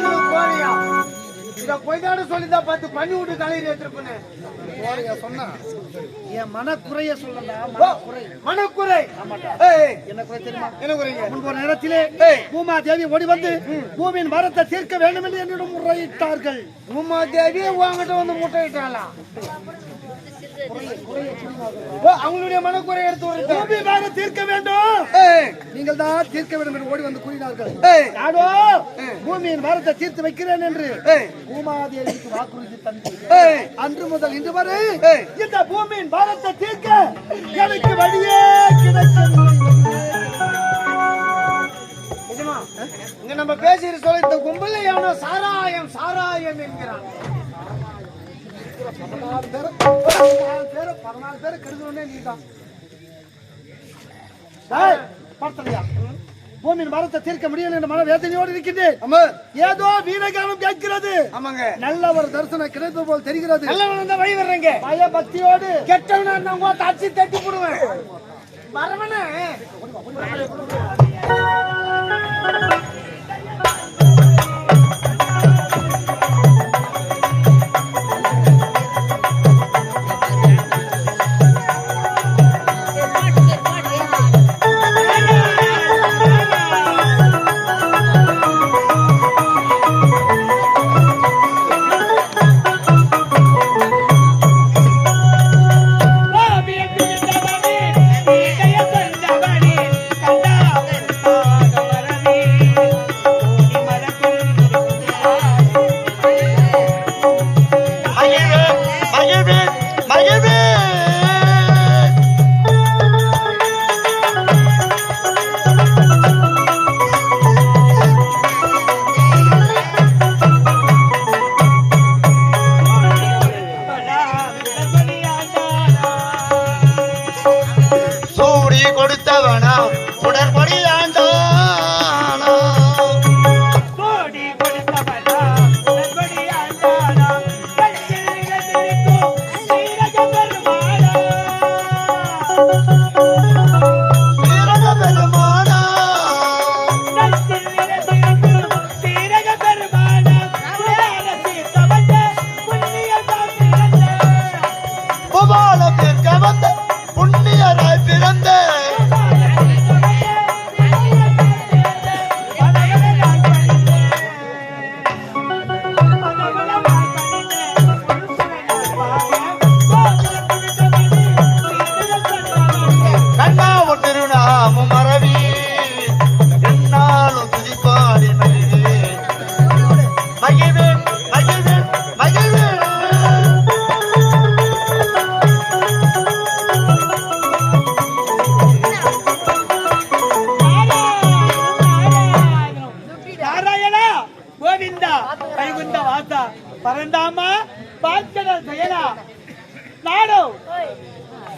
நாங்களும் கோழையா இத பொய்தாடு சொல்லிதான் பார்த்து பண்ணி விட்டு தலையில் ஏற்றிருப்பேன் கோழையா சொன்னா? என் மனக்குறைய சொல்லல மனக்குறை. என்ன குறை தெரியுமா? என்ன குறைங்க? முன்பு ஒரு நேரத்திலே ஏய். பூமா தேவி ஓடி வந்து பூமியின் மரத்தை தீர்க்க வேண்டும் என்று என்னிடம் முறையிட்டார்கள். உமா தேவி உங்ககிட்ட வந்து முட்டை இட்டாளா ஓ, அவங்களுடைய மனக்குறை எடுத்து தீர்க்க வேண்டும். நீங்கள் தான் தீர்க்க வேண்டும் என்று ஓடி வந்து கூறினார்கள். நானோ பூமியின் மரத்தை தீர்த்து வைக்கிறேன் என்று. பூமாதேவிக்கு வாக்குறுதி தந்து. அன்று முதல் இன்று வரை. இந்த பூமியின் பாரத்தை தீர்க்க எனக்கு வழியே இங்க நம்ம பேசிட்டு சொல்ல இந்த கும்பல எவனோ சாராயம் சாராயம் என்கிறான் பதினாலு பேர் பதினாலு பேர் பதினாலு பேர் கெடுக்கணும்னே நீ தான் பார்த்தலையா பூமியின் மரத்தை தீர்க்க முடியல என்ற மன வேதனையோடு இருக்கின்றேன் ஏதோ வீரகாலம் கேட்கிறது. ஆமாங்க. நல்ல ஒரு தரிசனம் கிடைத்தது போல் தெரிகிறது. நல்லவன் வழி வர்றேங்க. பய பக்தியோடு கெட்டவனா உங்க தச்சு தட்டி போடுவேன். வரவனே.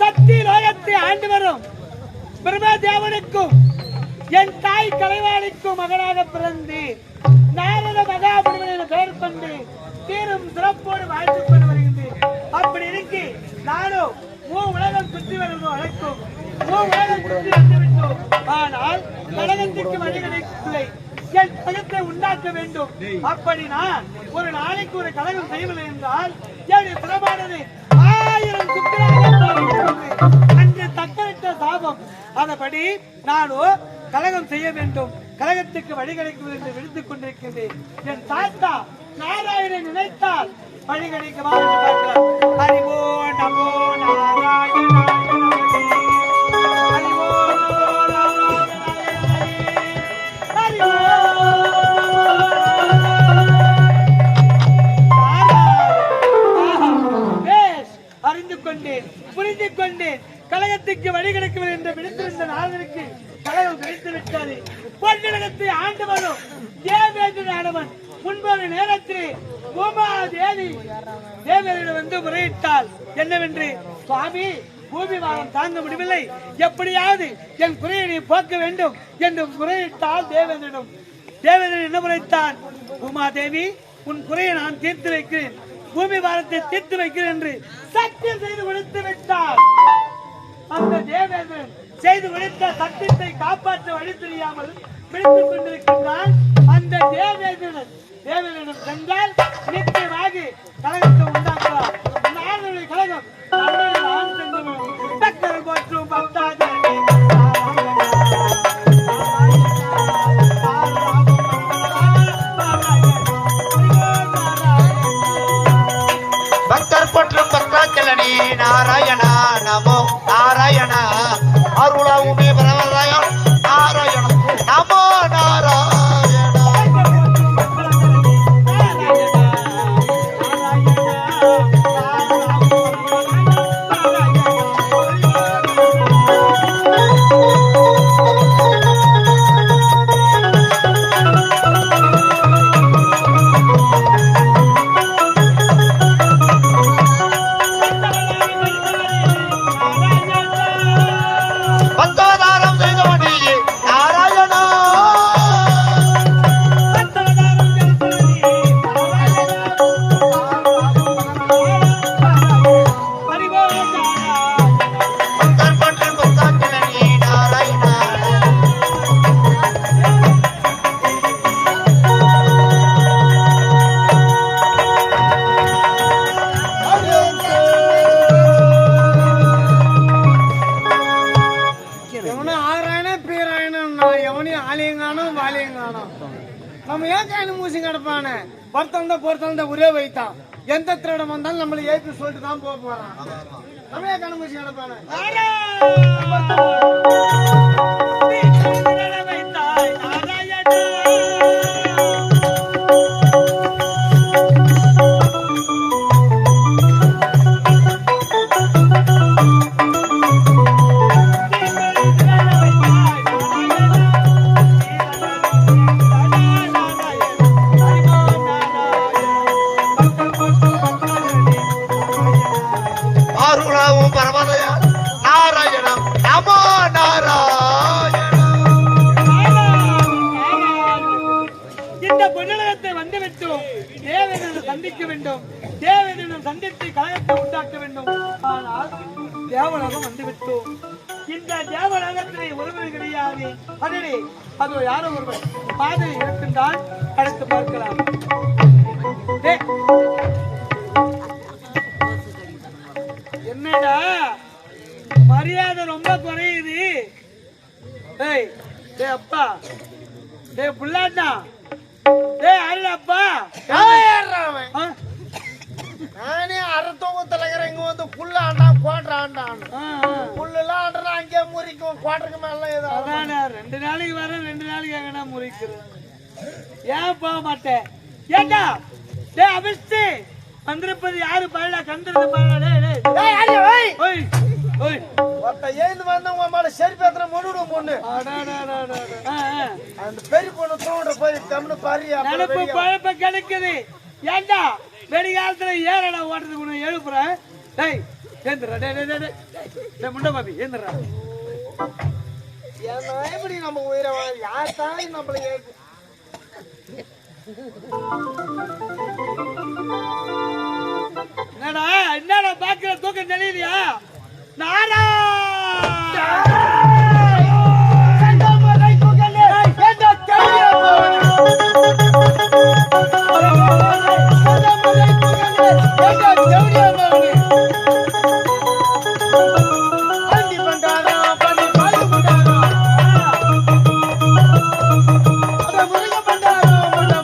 சக்தி லோகத்தை ஆண்டு வரும். பிரம்மதேவனுக்கும் என் தாய் கலைவாணிக்கும் மகனாக பிறந்து நாரத மகாபுரிவனின் பெயர் கொண்டு தீரும் சிறப்போடு வாழ்த்து கொண்டு வருகின்றேன். அப்படி இருக்கு நானும் ஓ உலகம் சுற்றி வருவோம் அழைக்கும் ஓ உலகம் சுற்றி வந்துவிட்டோம் ஆனால் கழகத்துக்கு வழி கிடைக்கவில்லை. என் கழகத்தை உண்டாக்க வேண்டும். அப்படி நான் ஒரு நாளைக்கு ஒரு கழகம் செய்யவில்லை என்றால் என் பிரமானது ஆயிரம் சுக்கராக அன்று தக்கரிட்ட சாபம். அதபடி நானும் கழகம் செய்ய வேண்டும். கழகத்துக்கு வழி கிடைக்கும் என்று விடுத்துக் கொண்டிருக்கின்றேன். என் தாத்தா நாராயணன் நினைத்தால் வழி கிடைக்குமா என்று பார்க்கலாம் நமோ நாராயணன் கழகத்துக்கு வழி கிடைக்கவில்லை என்று விடுத்திருந்த நாதனுக்கு கழகம் கிடைத்து விட்டது. பொன்னிலகத்தை ஆண்டு வரும் தேவேந்திர ஆடவன் முன்பொரு நேரத்தில் பூமா வந்து முறையிட்டால் என்னவென்று? சுவாமி பூமி வாரம் தாங்க முடியவில்லை. எப்படியாவது என் குறையை போக்க வேண்டும் என்று முறையிட்டால் தேவேந்திரனும் தேவேந்திரன் என்ன முறைத்தான் பூமாதேவி உன் குறையை நான் தீர்த்து வைக்கிறேன். பூமி வாரத்தை தீர்த்து வைக்கிறேன் என்று சத்தியம் செய்து கொடுத்து விட்டார் அந்த தேவேந்திரன் செய்து கொடுத்த சட்டத்தை காப்பாற்ற வழி தெரியாமல் பிடித்துக் கொண்டிருக்கின்றான். அந்த தேவேந்திரன் தேவே சென்றால் நிச்சயமாக கழகத்தை உண்டாக்கலாம் நாடுடைய கழகம் நன்மையில் போற்றும் பக்தாஜனே. பக்தர் நம்ம ஏன் கையில மூசி கிடப்பானே? பொறுத்தவந்த பொறுத்தவந்த ஒரே வைத்தான். எந்த திருடம் வந்தாலும் நம்மளை ஏற்றி சொல்லிட்டு தான் போக போறான். நம்ம ஏன் கண்ணு மூசி கிடப்பானே? சந்தித்து கழகத்தை உண்டாக்க வேண்டும். ஆனால் தேவலகம் வந்துவிட்டோம் இந்த தேவலகத்திலே ஒருவர் கிடையாது. அதனே அது யாரோ ஒருவர் பாதை இருக்கின்றால் அடுத்து பார்க்கலாம். என்னடா? மரியாதை ரொம்ப குறையுது. டேய் டேய் அப்பா. டேய் புள்ளாண்டா. அருளப்பா ஏறுறான் அவன். நானே அறுத்தவங்க தலைகிறேன் இங்க வந்து புல்லு ஆண்டான் கோட்டை ஆண்டான். புல்லுலாம் ஆண்டுனா அங்கேயே முறிக்கும் கோட்டருக்கு மேல ஏதோ அதானே ரெண்டு நாளைக்கு வரேன் ரெண்டு நாளைக்கு எங்கன்னா முறிக்கிறேன் ஏன் போக மாட்டேன்? ஏண்டா? டேய் அபிஷ்டு வந்திருப்பது யாரு? பாடல கண்டிருந்த பாடல டேய். ஓய். ஓய் ஒருத்தன் எழுந்து வந்தவங்க மேல செருப்பு எத்தனை முன்னுடும் பொண்ணு. அந்த பெரிய பொண்ணு தூண்ட போய் தமிழ் பாரு அப்புறம் நினப்பு. பழப்ப கிடைக்குது. ஏண்டா? வெடி காலத்துல ஏறடா ஓட்டுறதுக்கு உன்னை எழுப்புறேன். டேய் ஏந்திரா டேய் டேய், டேய் டேய் முண்டை பாபி ஏந்திரா ஏன்னா எப்படி நம்ம உயிரை யார் தான் நம்மள ஏத்து என்னடா என்னடா பாக்குற தூக்கம் தெரியலையா நாரா!